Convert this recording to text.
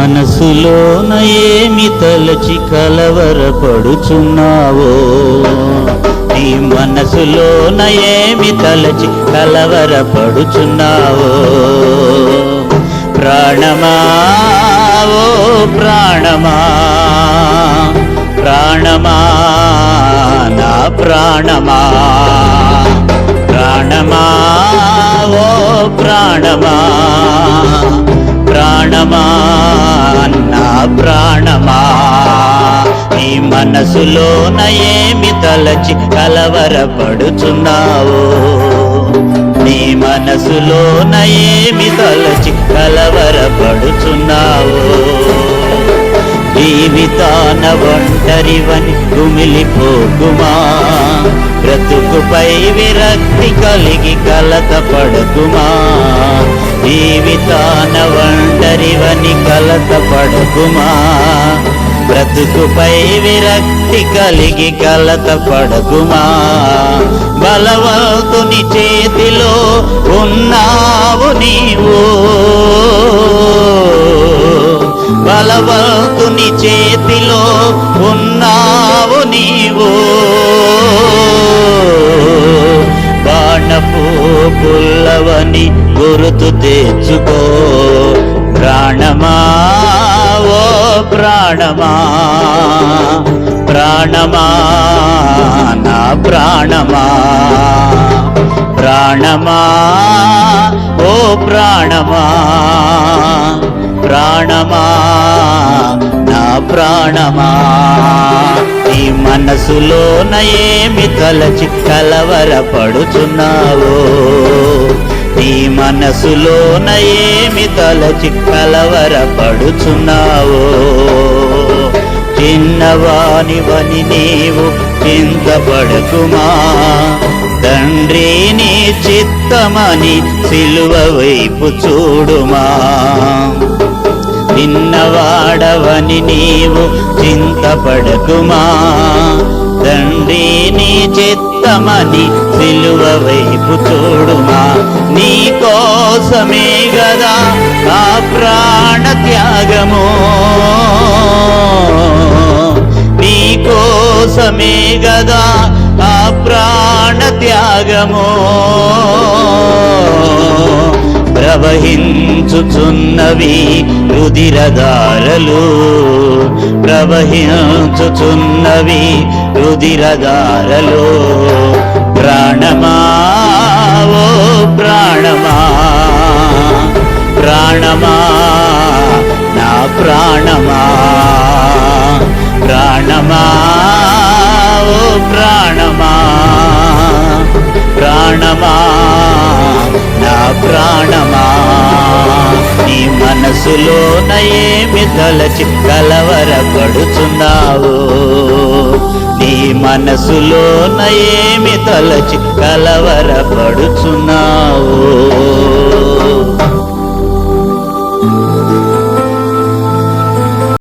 మనసులోన ఏమి తలచి కలవరపడుచున్నావో? నీ మనసులోన ఏమి తలచి కలవరపడుచున్నావో? ప్రాణమా? ఓ ప్రాణమా? ప్రాణమా? నా ప్రాణమా? ప్రాణమా? ఓ ప్రాణమా? అన్నా ప్రాణమా? నీ మనసులోన ఏమి తలచి కలవరపడుచున్నావో? నీ మనసులోన ఏమి తలచి కలవరపడుచున్నావో? జీవితాన ఒంటరివని కుమిలిపోకుమా? బ్రతుకుపై విరక్తి కలిగి కలత పడకుమా జీవితాన ఒంటరివని కలత పడకుమా బ్రతుకుపై విరక్తి కలిగి కలత పడకుమా బలవంతుని చేతిలో ఉన్నావు నీవు. బలవంతుని చేతిలో ఉన్నావు నీవు. బాణపు పుల్లవని గురుతు తెచ్చుకో. ప్రాణమా? ఓ ప్రాణమా? ప్రాణమా? నా ప్రాణమా? ప్రాణమా? ఓ ప్రాణమా? ప్రాణమా? నా ప్రాణమా? నీ మనసులోన ఏమి తలచి కలవరపడుచున్నావో? నీ మనసులోన ఏమి తలచి కలవరపడుచున్నావో చిన్నవానివని నీవు చింతపడకుమా? తండ్రి నీ చిత్తమని సిలువ వైపు చూడుమా? చిన్నవాడవని నీవు చింతపడకుమా? తండ్రి నీ చిత్తమని సిలువ వైపు చూడుమా? నీ కోసమే గదా ఆ ప్రాణ త్యాగము నీ కోసమే గదా ఆ ప్రాణ త్యాగము ప్రవహించుచున్నవి రుదిరదారలు ప్రవహించుచున్నవి రుదిరదారలు ప్రాణమా? నా ప్రాణమా? ప్రాణమా? ఓ ప్రాణమా? ప్రాణమా? నా ప్రాణమా? నీ మనసులోన ఏమి తలచి కలవరపడుచున్నావు నీ మనసులోన ఏమి తలచి కలవరపడుచున్నావు